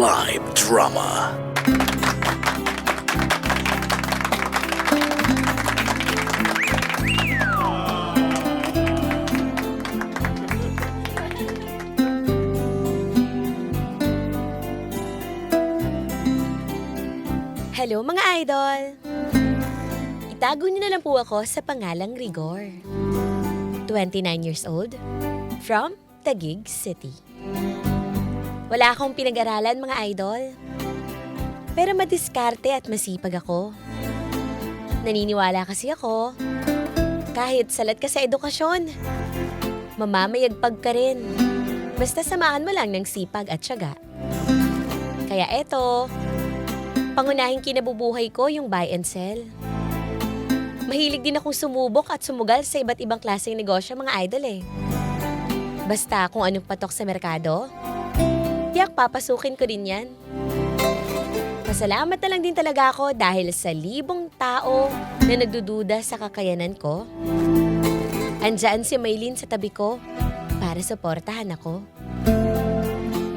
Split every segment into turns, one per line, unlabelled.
Live Drama.
Hello mga idol! Itago niyo na lang po ako sa pangalang Rigor. 29 years old, from Taguig City. Wala akong pinag-aralan mga idol. Pero madiskarte at masipag ako. Naniniwala kasi ako, kahit salat ka sa edukasyon, mamamayagpag ka rin. Basta samahan mo lang ng sipag at syaga. Kaya eto, Pangunahing kinabubuhay ko yung buy and sell. Mahilig din akong sumubok at sumugal sa iba't ibang klaseng negosyo mga idol eh. Basta kung anong patok sa merkado, tiyak papasukin ko din yan. Pasalamat na lang din talaga ako dahil sa libong tao na nagdududa sa kakayanan ko. Andyan si Maylin sa tabi ko para suportahan ako.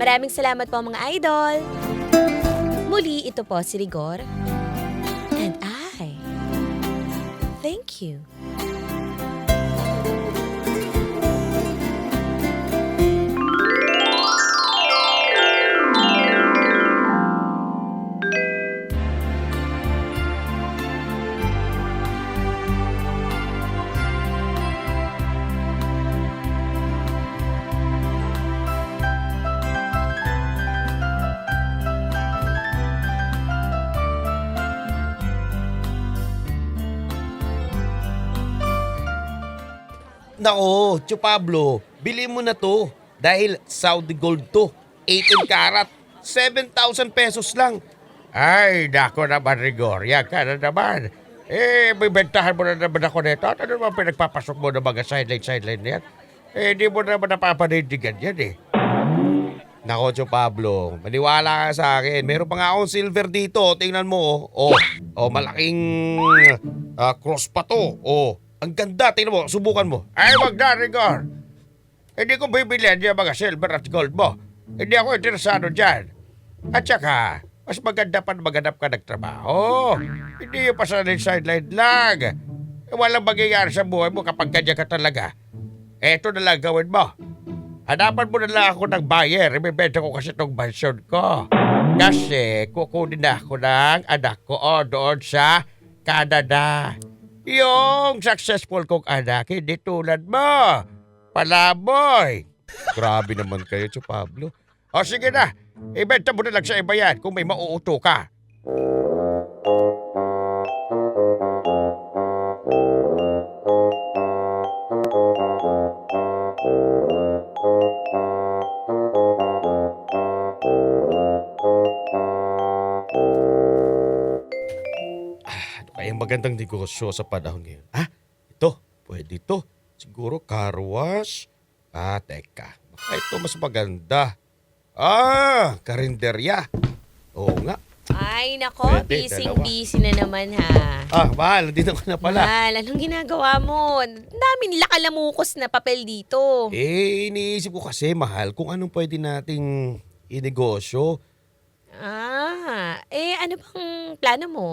Maraming salamat po mga idol! Muli, ito po si Rigor. And I thank you.
Nako, Tio Pablo, bili mo na to. Dahil Saudi gold to. 18 karat. 7,000 pesos lang. Ay, nako naman, Rigor. Yan ka na naman. Eh, may bentahan mo na naman ako nito. Ano naman pinagpapasok mo ng mga sideline-sideline na yan? Eh, di mo naman napapanindigan yan eh. Nako, Tio Pablo, maniwala ka sa akin. Meron pa nga akong silver dito. Tingnan mo, oh. Oh, oh malaking ah, cross pa to. Oh, ang ganda. Tingnan mo, subukan mo. Ay, wag na, Rigor. Hindi ko bibilihan yung mga silver at gold mo. Hindi ako interesado dyan. At saka, mas maganda pa na maghanap ka ng trabaho. Hindi yung pasanin sideline lang. Eh, Walang mangyayari sa buhay mo kapag ganyan ka talaga. Eto na lang gawin mo. Hanapan mo na lang ako ng buyer. Ibibenta ko kasi itong mansion ko. Kasi kukunin na ako ng anak ko oh, doon sa Canada. Yung successful kong anak, hindi tulad mo. Palaboy. Grabe naman kayo, Tio Pablo. O sige na, ibenta mo na lang sa iba yan kung may mauuto ka. Magandang negosyo sa panahon ngayon? Ha? Ito, pwede ito. Siguro car wash. Ah, teka. Baka ito mas maganda. Ah, karinderya. Oo nga.
Ay, nako,
Pwede,
busy
dalawa.
busy na naman ha.
Ah, mahal. Dito ko na pala.
Mahal, anong ginagawa mo? Ang dami nila kalamukos na papel dito.
Eh, iniisip ko kasi, mahal, kung anong pwede nating inegosyo.
Ah, eh ano bang plano mo?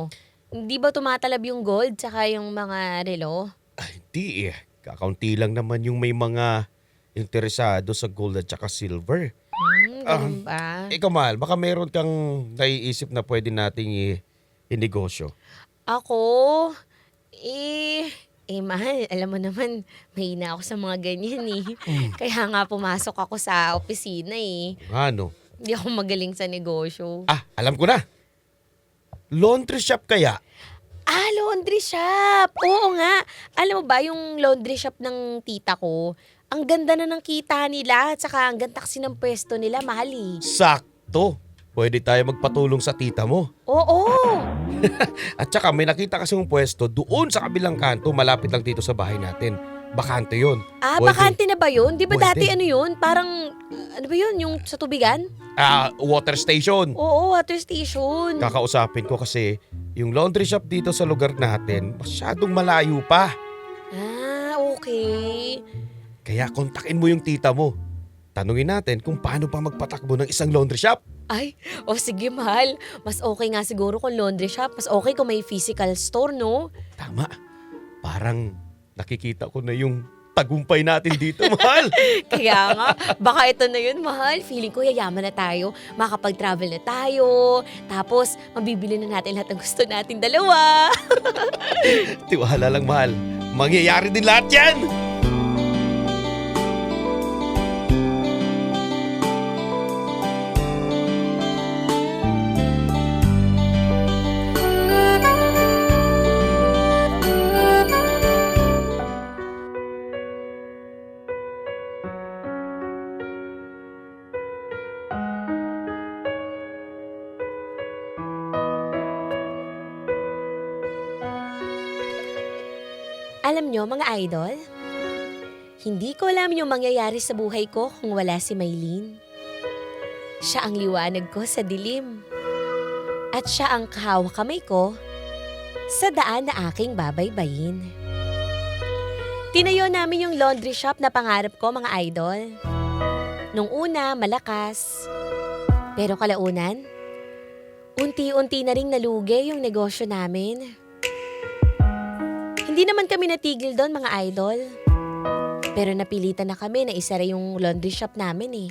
Hindi ba tumatalab yung gold tsaka yung mga relo?
Ay, di eh. Kakaunti lang naman yung may mga interesado sa gold at saka silver.
Hmm, ganun ba?
Ikaw, mahal, baka meron kang naiisip na pwede nating i- inegosyo.
Ako? Eh, eh mahal, alam mo naman, mahina ako sa mga ganyan eh. Kaya nga pumasok ako sa opisina eh.
Ano?
Hindi ako magaling sa negosyo.
Ah, alam ko na. Laundry shop kaya?
Ah, laundry shop! Oo nga. Alam mo ba, yung laundry shop ng tita ko, ang ganda na ng kita nila, at saka ang ganda kasi ng pwesto nila, mahal eh.
Sakto. Pwede tayo magpatulong sa tita mo.
Oo!
At saka may nakita kasi yung pwesto doon sa kabilang kanto malapit lang dito sa bahay natin. Bakante yun.
Ah,
Pwede.
bakante na ba yun? Di ba
Pwede.
dati ano yun? Parang, ano ba yun? Yung sa tubigan?
Ah, water station.
Oo, water station.
Kakausapin ko kasi yung laundry shop dito sa lugar natin masyadong malayo pa.
Ah, okay.
Kaya kontakin mo yung tita mo. tanungin natin kung paano pa magpatakbo ng isang laundry shop.
Ay, o sige mahal. Mas okay nga siguro kung laundry shop. Mas okay kung may physical store, no?
Tama. Parang nakikita ko na yung tagumpay natin dito, mahal.
Kaya nga, baka ito na yun, mahal. Feeling ko yayaman na tayo. Makapag-travel na tayo. Tapos, mabibili na natin lahat ng gusto natin dalawa.
Tiwala lang, mahal. Mangyayari din lahat yan!
Nyo, mga idol, hindi ko alam yung mangyayari sa buhay ko kung wala si Maylene. Siya ang liwanag ko sa dilim. At siya ang kahawak kamay ko sa daan na aking babaybayin. Tinayo namin yung laundry shop na pangarap ko, mga idol. Nung una, malakas. Pero kalaunan, unti-unti na ring nalugi yung negosyo namin. Hindi naman kami natigil doon mga idol. Pero napilitan na kami na isara yung laundry shop namin eh.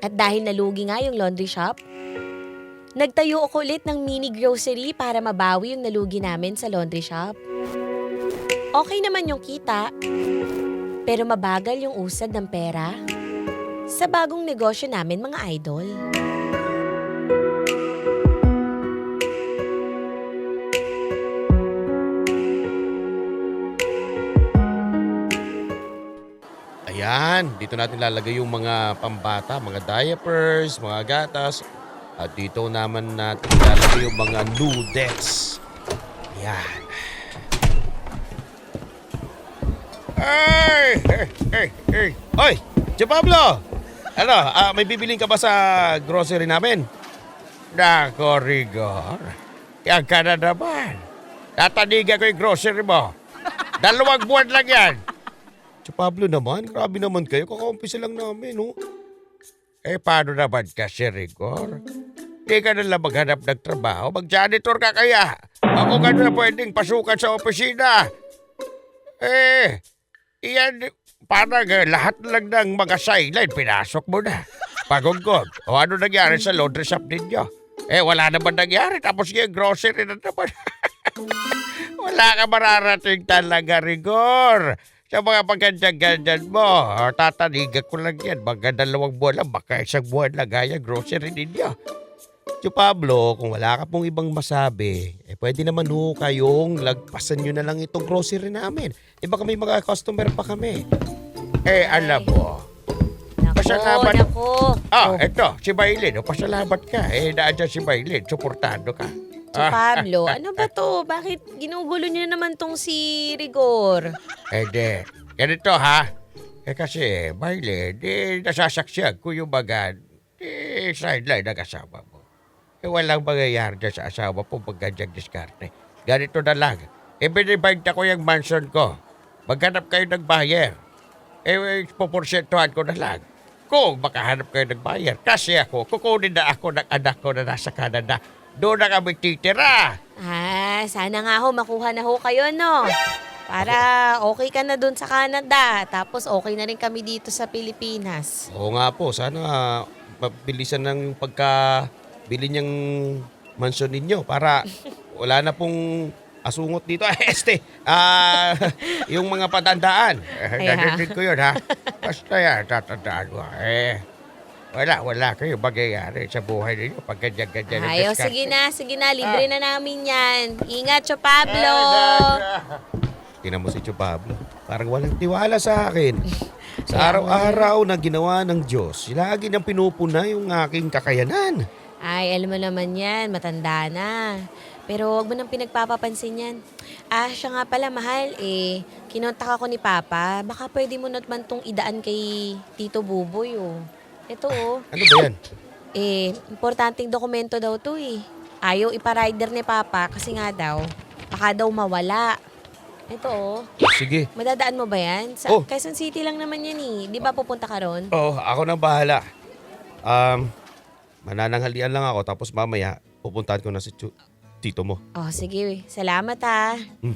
At dahil nalugi nga yung laundry shop, nagtayo ako ulit ng mini grocery para mabawi yung nalugi namin sa laundry shop. Okay naman yung kita, pero mabagal yung usad ng pera sa bagong negosyo namin mga idol.
Ayan, dito natin lalagay yung mga pambata, mga diapers, mga gatas. At dito naman natin lalagay yung mga noodles. Ayan. Ay! Hey! Hey! Hey! Oy! Si Pablo! Ano, ah, may bibiling ka ba sa grocery namin? Nako, Rigor. Yan ka na naman. Tatanigan ko yung grocery mo. Dalawang buwan lang yan. Si Pablo naman, grabe naman kayo. Kakaumpisa lang namin, no? Eh, paano naman kasi, Rigor? Di ka na lang maghanap ng trabaho. Mag-janitor ka kaya. Ako ka na pwedeng pasukan sa opisina. Eh, iyan, parang eh, lahat lang ng mga sideline, pinasok mo na. Pagugod. O ano nangyari sa laundry shop ninyo? Eh, wala naman nangyari. Tapos yung grocery na naman. wala ka mararating talaga, Rigor. Sa mga pagganyan-ganyan mo, o, tatanigan ko lang yan. Mga dalawang buwan lang, baka isang buwan lang gaya grocery ninyo. Si Pablo, kung wala ka pong ibang masabi, eh pwede naman ho kayong lagpasan nyo na lang itong grocery namin. Eh baka may mga customer pa kami. Eh alam mo, Pasalamat.
nako.
ah,
Oh,
eto, si Bailin, oh, pasalamat ka. Eh, naandyan si Bailin, suportado ka.
Si Pablo, ano ba to? Bakit ginugulo niyo na naman tong si Rigor?
Eh, di. Ganito ha. Eh kasi, Bailin, di nasasaksyan ko yung mga di, sideline ng asawa mo. Eh, walang mangyayari dyan sa asawa po pag ganyan diskarte. Ganito na lang. Eh, binibagta ko yung mansion ko. Maghanap kayo ng buyer. Eh, puporsentuhan ko na lang. Kung makahanap kayo ng buyer. Kasi ako, kukunin na ako ng anak ko na nasa Canada. Doon na kami titira.
Ah, sana nga ho, makuha na ho kayo, no? Para okay ka na dun sa Canada. Tapos okay na rin kami dito sa Pilipinas.
Oo nga po, sana mabilisan ng pagka bili niyang mansyon ninyo para wala na pong asungot dito. este, ah, yung mga patandaan.
Kaya.
Narinig ko yun, ha? Basta yan, tatandaan mo. Eh, wala, wala kayo magyayari sa buhay ninyo pag ganyan-ganyan. ang
Ayo,
diskarte.
sige na, sige na. Libre na namin yan. Ingat, Cho Pablo.
Tingnan mo si Tio Pablo. Parang walang tiwala sa akin. Sa araw-araw na ginawa ng Diyos, lagi niyang pinupuna yung aking kakayanan.
Ay, alam mo naman yan. Matanda na. Pero wag mo nang pinagpapapansin yan. Ah, siya nga pala, mahal. Eh, kinontak ako ni Papa. Baka pwede mo naman tong idaan kay Tito Buboy, oh. Ito, oh.
Ano ba yan?
Eh, importanteng dokumento daw to eh. Ayaw iparider ni Papa kasi nga daw, baka daw mawala. Ito oh.
Sige.
Madadaan mo ba yan? Sa
Oh.
Quezon City lang naman yan eh. Di ba pupunta ka ron?
Oh, ako nang bahala. Um, manananghalian lang ako tapos mamaya pupuntahan ko na si Chu- tito mo.
Oh, sige. Salamat ah.
Hoy,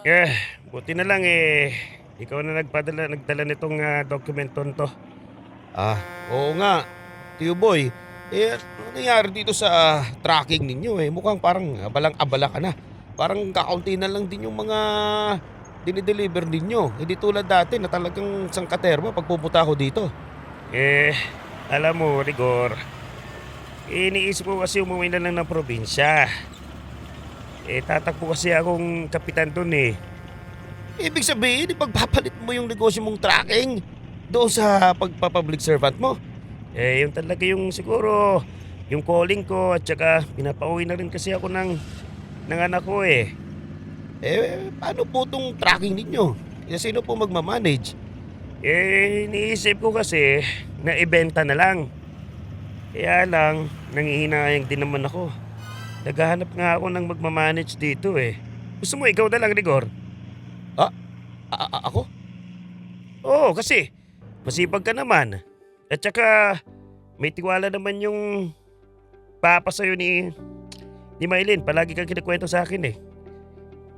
Eh, buti na lang eh. Ikaw na nagpadala, nagdala nitong uh, dokumenton to. Ah, oo nga. Tiyo boy, eh, ano nangyari dito sa ah, tracking ninyo eh? Mukhang parang abalang-abala ka na. Parang kakaunti na lang din yung mga dinideliver ninyo. Hindi tulad dati na talagang sangkaterma pagpupunta ako dito. Eh, alam mo, Rigor, iniisip ko kasi umuwi na lang ng probinsya. Eh, tatakbo kasi akong kapitan dun eh. Ibig sabihin, ipagpapalit mo yung negosyo mong tracking doon sa pagpapublic servant mo. Eh, yung talaga yung siguro, yung calling ko at saka pinapauwi na rin kasi ako ng, ng anak ko eh. Eh, paano po itong tracking ninyo? Eh, sino po magmamanage? Eh, iniisip ko kasi na ibenta na lang. Kaya lang, nangihinayang din naman ako. Naghahanap nga ako ng magmamanage dito eh. Gusto mo ikaw na lang, Rigor? Ah? A- ako? Oo, kasi masipag ka naman. At saka may tiwala naman yung papa sa'yo ni, ni Maylin. Palagi kang kinakwento sa akin eh.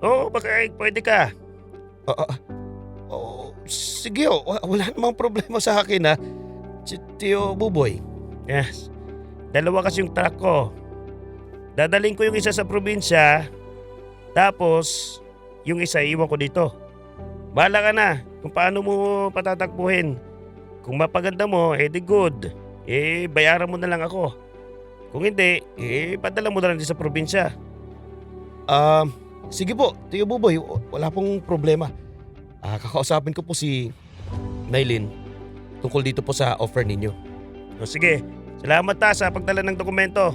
Oo, baka eh, pwede ka. Oo, oh, sige oh, Wa- wala namang problema sa akin ha. Si Tio Buboy. Yes. Dalawa kasi yung truck ko. Dadaling ko yung isa sa probinsya, tapos yung isa iwan ko dito. Bahala ka na kung paano mo patatakbuhin. Kung mapaganda mo, eh di good. Eh, bayaran mo na lang ako. Kung hindi, eh, padala mo na lang din sa probinsya. Um, sige po, Tio Buboy, wala pong problema. Ah, kakausapin ko po si Nailin tungkol dito po sa offer ninyo. O sige, salamat ta sa pagdala ng dokumento.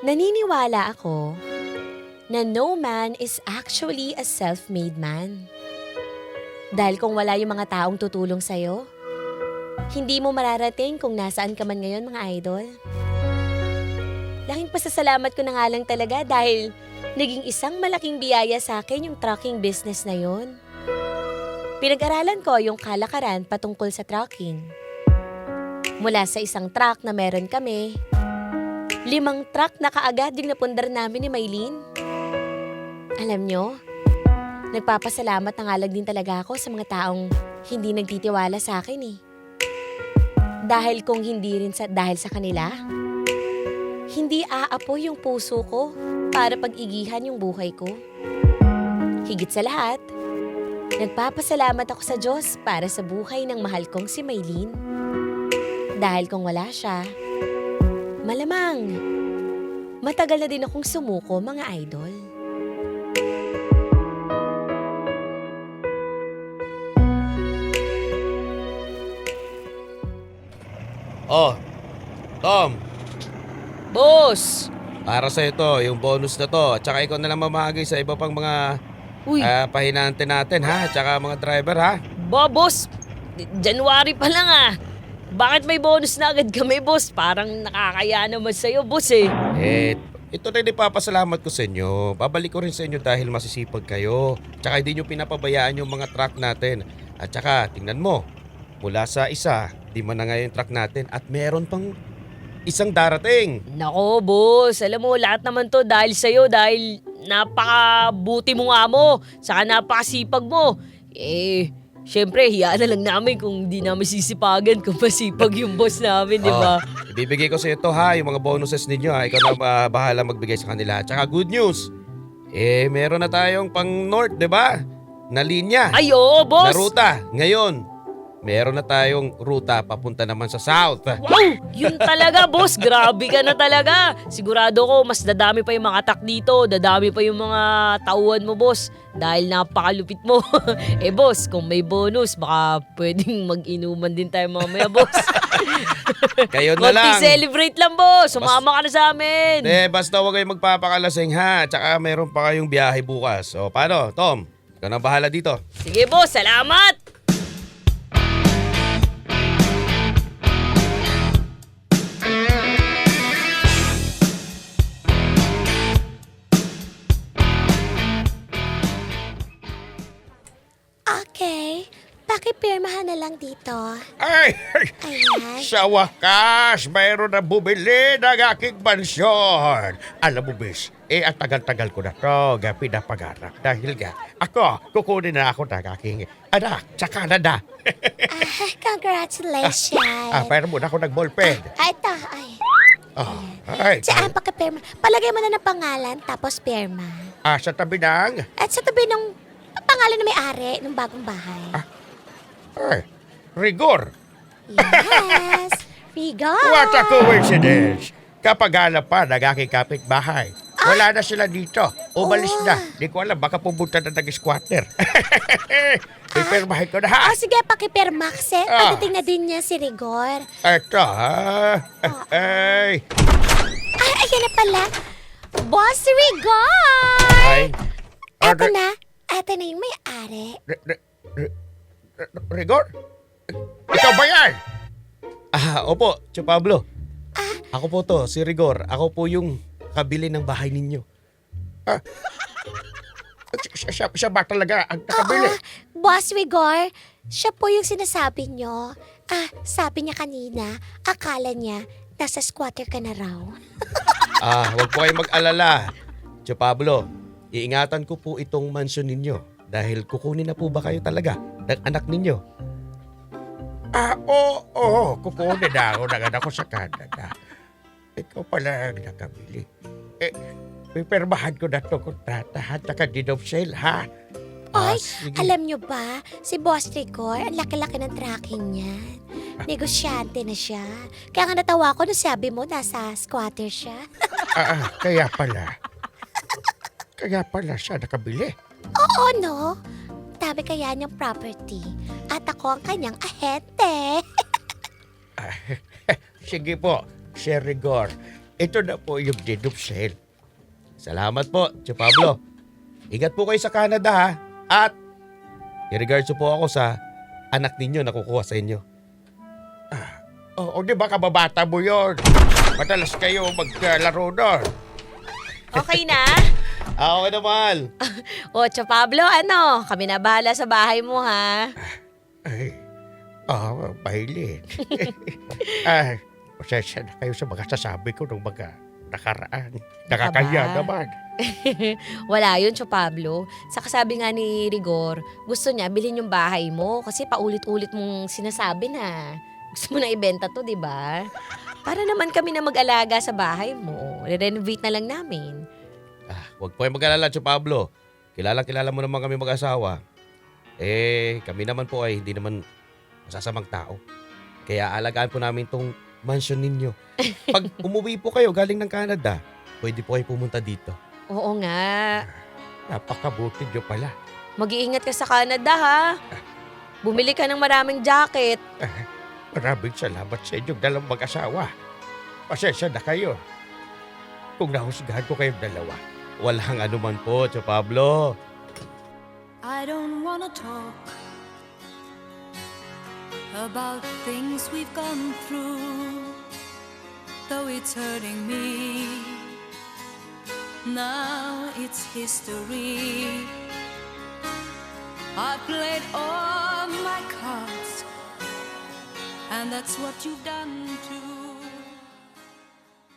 Naniniwala ako na no man is actually a self-made man. Dahil kung wala yung mga taong tutulong sa'yo, hindi mo mararating kung nasaan ka man ngayon mga idol. Laking pasasalamat ko na nga lang talaga dahil naging isang malaking biyaya sa akin yung trucking business na yon. Pinag-aralan ko yung kalakaran patungkol sa trucking. Mula sa isang truck na meron kami, limang truck na kaagad yung napundar namin ni Maylin. Alam nyo, nagpapasalamat na nga lang din talaga ako sa mga taong hindi nagtitiwala sa akin eh. Dahil kung hindi rin sa, dahil sa kanila, hindi aapoy yung puso ko para pag-igihan yung buhay ko. Higit sa lahat, nagpapasalamat ako sa Diyos para sa buhay ng mahal kong si Maylin. Dahil kung wala siya, malamang matagal na din akong sumuko mga idol.
Oh, Tom,
Boss!
para sa ito, yung bonus na to. At saka ikaw na lang mamahagi sa iba pang mga
Uy,
ah, pahinante natin ha. At saka mga driver ha.
ba boss? January pa lang ah. Bakit may bonus na agad kami boss? Parang nakakaya naman sa'yo boss eh.
Eh, ito rin ipapasalamat ko sa inyo. Babalik ko rin sa inyo dahil masisipag kayo. Tsaka hindi nyo pinapabayaan yung mga truck natin. At tsaka, tingnan mo, mula sa isa, di man na ngayon yung truck natin at meron pang isang darating.
Nako boss, alam mo lahat naman to dahil sa'yo dahil napakabuti mo nga mo, saka napakasipag mo. Eh, syempre hiyaan na lang namin kung di namin sisipagan kung masipag yung boss namin, di ba?
Oh, ibibigay ko sa ito ha, yung mga bonuses ninyo ha. Ikaw na ah, bahala magbigay sa kanila. Tsaka good news, eh meron na tayong pang north, di ba? Na linya.
Ay oo
na
boss!
ruta. Ngayon, meron na tayong ruta papunta naman sa south.
Wow! Yun talaga, boss. Grabe ka na talaga. Sigurado ko, mas dadami pa yung mga attack dito. Dadami pa yung mga tauhan mo, boss. Dahil napakalupit mo. eh, boss, kung may bonus, baka pwedeng mag-inuman din tayo mamaya, boss.
Kayo na lang.
Celebrate lang, boss. Sumama ka na sa amin.
Eh, basta huwag kayong magpapakalasing ha. Tsaka meron pa kayong biyahe bukas. O, paano, Tom? Ikaw na bahala dito.
Sige, boss. Salamat!
Pakipirmahan na lang dito.
Ay!
Ayan.
Sa wakas, mayroon na bumili ng aking mansyon. Alam mo, bis, eh, ang tagal-tagal ko na to, ga pinapangarap. Dahil nga, ako, kukunin na ako ng aking anak sa Canada.
Ah, congratulations.
ah, pero muna ako ng ballpen.
Ah, ito, ay.
Ah, ay,
Saan pakipirma? Palagay mo na ng pangalan, tapos pirma.
ah, sa tabi ng,
At sa tabi ng pangalan na may-ari ng bagong bahay.
Ay, rigor.
Yes. Rigo.
What a coincidence! Kapag hanap pa ng aking kapitbahay, wala na sila dito. Umalis
Oh.
na. Di ko alam, baka pumunta na ng squatter. Ipirmahin ko na ha.
Oh, sige, pakipirma kasi
Ah.
pagdating na din niya si Rigor.
Ito ha. Ay.
Ay, ayan na pala. Boss Rigor!
Ay. Ah,
Eto na. Eto na yung may-ari.
Ri- ri- ri- ri- Rigor? Ikaw ba yan? Ah, opo, Tio Pablo. Ako po to, si Rigor. Ako po yung kabili ng bahay ninyo. Ah. Siya, siya, siya ba talaga ang nakabili?
Oo, Boss Rigor, siya po yung sinasabi nyo. Ah, sabi niya kanina, akala niya nasa squatter ka na raw.
Ah, huwag po kayong mag-alala. Tio Pablo, iingatan ko po itong mansyon ninyo dahil kukunin na po ba kayo talaga ng anak ninyo? Ah, oo, oo, kukunin na ako ng anak ko sa Canada. Ikaw pala ang nakabili. Eh, pipirmahan ko na ito kontrata at saka dinopsel, ha? Ah,
Ay,
sige.
alam nyo ba, si Boss Rigor, ang laki-laki ng tracking niya. Negosyante na siya. Kaya nga natawa ko nung sabi mo nasa squatter siya.
Ah, ah, kaya pala. Kaya pala siya nakabili.
Oo, no? Dami kaya niyang property. At ako ang kanyang ahente.
Ah, Sige po, Sir Rigor. Ito na po yung dinupsel. Salamat po, Tio Pablo. Ingat po kayo sa Canada ha. At i-regards po ako sa anak ninyo na kukuha sa inyo. Ah, oh, di ba kababata mo yun? Madalas kayo maglaro doon.
Okay na?
Ah, okay naman.
O, Tio Pablo, ano? Kami na bahala sa bahay mo, ha?
Ay, oh, mahilig. Ay, pasensya na kayo sa mga sasabi ko ng mga nakaraan. Nakakaya naman.
Wala yun, Tio Pablo. Sa kasabi nga ni Rigor, gusto niya bilhin yung bahay mo kasi paulit-ulit mong sinasabi na gusto mo na ibenta to, di ba? Para naman kami na mag-alaga sa bahay mo. Re-renovate na lang namin.
Ah, huwag po kayong mag-alala, Tio Pablo. Kilala kilala mo naman kami mag-asawa. Eh, kami naman po ay hindi naman masasamang tao. Kaya alagaan po namin tong mansion ninyo. Pag umuwi po kayo galing ng Canada, pwede po kayo pumunta dito.
Oo nga.
Napakabuti nyo pala.
Mag-iingat ka sa Canada, ha? Bumili ka ng maraming jacket.
Maraming salamat sa inyong dalawang mag-asawa. Pasensya na kayo. Kung nahusgahan ko kayong dalawa, walang anuman po, Tio Pablo.
I don't wanna talk about things we've gone through, though it's hurting me. Now it's history. I played all my cards, and that's what you've done too.